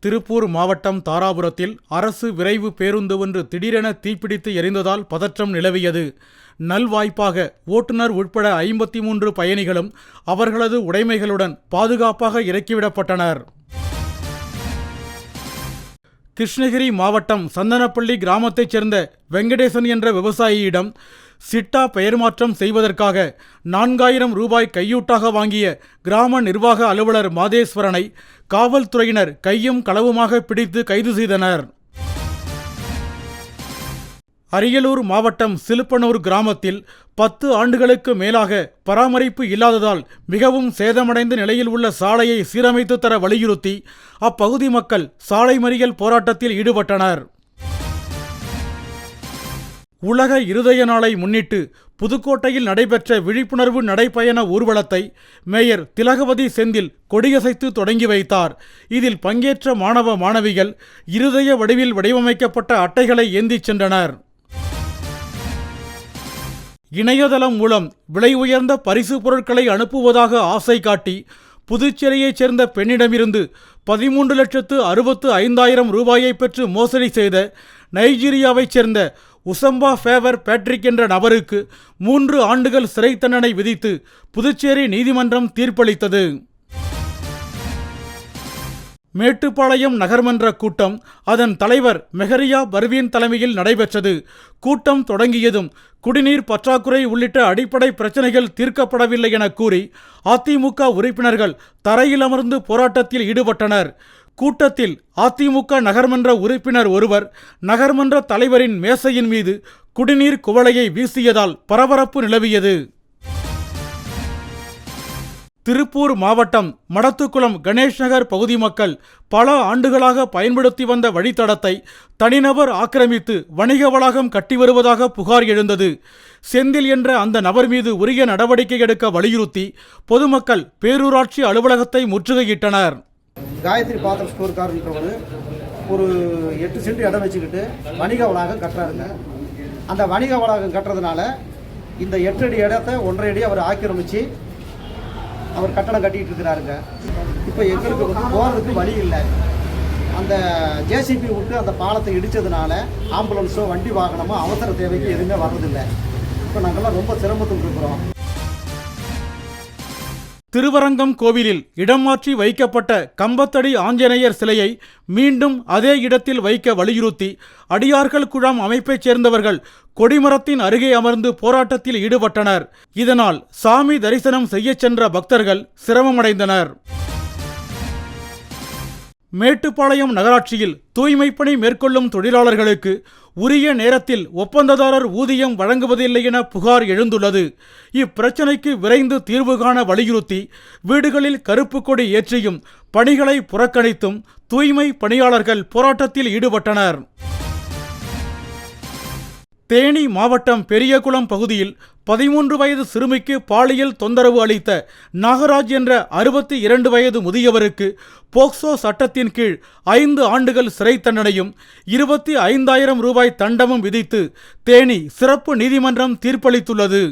திருப்பூர் மாவட்டம் தாராபுரத்தில் அரசு விரைவு பேருந்து ஒன்று திடீரென தீப்பிடித்து எரிந்ததால் பதற்றம் நிலவியது. நல்வாய்ப்பாக ஓட்டுநர் உட்பட ஐம்பத்தி மூன்று பயணிகளும் அவர்களது உடைமைகளுடன் பாதுகாப்பாக இறக்கிவிடப்பட்டனர். கிருஷ்ணகிரி மாவட்டம் சந்தனப்பள்ளி கிராமத்தைச் சேர்ந்த வெங்கடேசன் என்ற விவசாயியிடம் சிட்டா பெயர் மாற்றம் செய்வதற்காக நான்காயிரம் ரூபாய் கையூட்டாக வாங்கிய கிராம நிர்வாக அலுவலர் மாதேஸ்வரனை காவல்துறையினர் கையும் களவுமாக பிடித்து கைது செய்தனர். அரியலூர் மாவட்டம் சிலுப்பனூர் கிராமத்தில் பத்து ஆண்டுகளுக்கு மேலாக பராமரிப்பு இல்லாததால் மிகவும் சேதமடைந்த நிலையில் உள்ள சாலையை சீரமைத்து தர வலியுறுத்தி அப்பகுதி மக்கள் சாலை மறியல் போராட்டத்தில் ஈடுபட்டனர். உலக இருதய நாளை முன்னிட்டு புதுக்கோட்டையில் நடைபெற்ற விழிப்புணர்வு நடைப்பயண ஊர்வலத்தை மேயர் திலகவதி செந்தில் கொடியசைத்து தொடங்கி வைத்தார். இதில் பங்கேற்ற மாணவ மாணவிகள் இருதய வடிவில் வடிவமைக்கப்பட்ட அட்டைகளை ஏந்திச் சென்றனர். இணையதளம் மூலம் விலை உயர்ந்த பரிசு பொருட்களை அனுப்புவதாக ஆசை காட்டி புதுச்சேரியைச் சேர்ந்த பெண்ணிடமிருந்து பதிமூன்று லட்சத்து அறுபத்து ஐந்தாயிரம் ரூபாயை பெற்று மோசடி செய்த நைஜீரியாவைச் சேர்ந்த உசம்பா ஃபேவர் பேட்ரிக் என்ற நபருக்கு மூன்று ஆண்டுகள் சிறை தண்டனை விதித்து புதுச்சேரி நீதிமன்றம் தீர்ப்பளித்தது. மேட்டுப்பாளையம் நகர்மன்ற கூட்டம் அதன் தலைவர் மெஹரியா பர்வீன் தலைமையில் நடைபெற்றது. கூட்டம் தொடங்கியதும் குடிநீர் பற்றாக்குறை உள்ளிட்ட அடிப்படை பிரச்சனைகள் தீர்க்கப்படவில்லை என கூறி அதிமுக உறுப்பினர்கள் தரையில் அமர்ந்து போராட்டத்தில் ஈடுபட்டனர். கூட்டத்தில் அதிமுக நகர்மன்ற உறுப்பினர் ஒருவர் நகர்மன்ற தலைவரின் மேசையின் மீது குடிநீர் குவளையை வீசியதால் பரபரப்பு நிலவியது. திருப்பூர் மாவட்டம் மடத்துக்குளம் கணேஷ் நகர் பகுதி மக்கள் பல ஆண்டுகளாக பயன்படுத்தி வந்த வழித்தடத்தை தனிநபர் ஆக்கிரமித்து வணிக வளாகம் கட்டி வருவதாக புகார் எழுந்தது. செந்தில் என்ற அந்த நபர் மீது உரிய நடவடிக்கை எடுக்க வலியுறுத்தி பொதுமக்கள் பேரூராட்சி அலுவலகத்தை முற்றுகையிட்டனர். காயத்ரி பாத்திர ஸ்டோர்காரன்றவர் ஒரு எட்டு சென்ட் இடம் வச்சுக்கிட்டு வணிக வளாகம் கட்டுறாருங்க. அந்த வணிக வளாகம் கட்டுறதுனால இந்த எட்டு அடி இடத்த ஒன்றரை அடி அவர் ஆக்கிரமிச்சு அவர் கட்டணம் கட்டிகிட்டு இருக்கிறாருங்க. இப்போ எங்களுக்கு வந்து போகிறதுக்கு வழி இல்லை. அந்த ஜேசிபி விட்டு அந்த பாலத்தை இடித்ததுனால ஆம்புலன்ஸோ வண்டி வாகனமோ அவசர தேவைக்கு எதுவுமே வர்றதில்லை. இப்போ நாங்கள்லாம் ரொம்ப சிரமத்தில் இருக்கிறோம். திருவரங்கம் கோவிலில் இடம் மாற்றி வைக்கப்பட்ட கம்பத்தடி ஆஞ்சநேயர் சிலையை மீண்டும் அதே இடத்தில் வைக்க வலியுறுத்தி அடியார்கள் குழாம் அமைப்பைச் சேர்ந்தவர்கள் கொடிமரத்தின் அருகே அமர்ந்து போராட்டத்தில் ஈடுபட்டனர். இதனால் சாமி தரிசனம் செய்யச் சென்ற பக்தர்கள் சிரமமடைந்தனர். மேட்டுப்பாளையம் நகராட்சியில் தூய்மைப் பணி மேற்கொள்ளும் தொழிலாளர்களுக்கு உரிய நேரத்தில் ஒப்பந்ததாரர் ஊதியம் வழங்குவதில்லை என புகார் எழுந்துள்ளது. இப்பிரச்சினைக்கு விரைந்து தீர்வு காண வலியுறுத்தி வீடுகளில் கருப்பு கொடி ஏற்றியும் பணிகளை புறக்கணித்தும் தூய்மை பணியாளர்கள் போராட்டத்தில் ஈடுபட்டனர். தேனி மாவட்டம் பெரியகுளம் பகுதியில் பதிமூன்று வயது சிறுமிக்கு பாலியல் தொந்தரவு அளித்த நாகராஜ் என்ற அறுபத்தி இரண்டு வயது முதியவருக்கு போக்சோ சட்டத்தின் கீழ் ஐந்து ஆண்டுகள் சிறை தண்டனையும் இருபத்தி ஐந்தாயிரம் ரூபாய் தண்டமும் விதித்து தேனி சிறப்பு நீதிமன்றம் தீர்ப்பளித்துள்ளது.